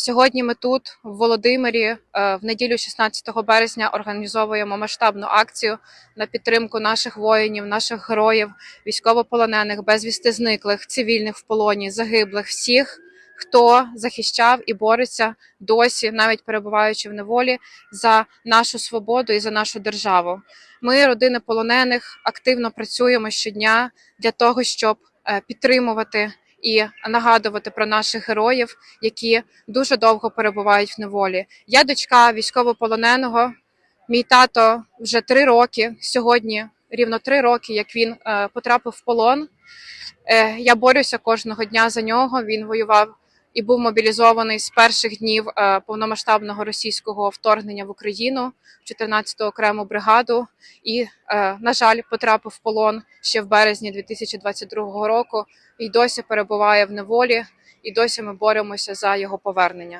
Сьогодні ми тут, в Володимирі, е, в неділю 16 березня, організовуємо масштабну акцію на підтримку наших воїнів, наших героїв, військовополонених, безвісти зниклих, цивільних в полоні, загиблих, всіх, хто захищав і бореться досі, навіть перебуваючи в неволі, за нашу свободу і за нашу державу. Ми, родини полонених, активно працюємо щодня для того, щоб е, підтримувати і нагадувати про наших героїв, які дуже довго перебувають в неволі. Я дочка військовополоненого. Мій тато вже три роки сьогодні, рівно три роки, як він е, потрапив в полон. Е, я борюся кожного дня за нього. Він воював і був мобілізований з перших днів е, повномасштабного російського вторгнення в Україну в 14-ту окрему бригаду. І, е, на жаль, потрапив в полон ще в березні 2022 року. І досі перебуває в неволі, і досі ми боремося за його повернення.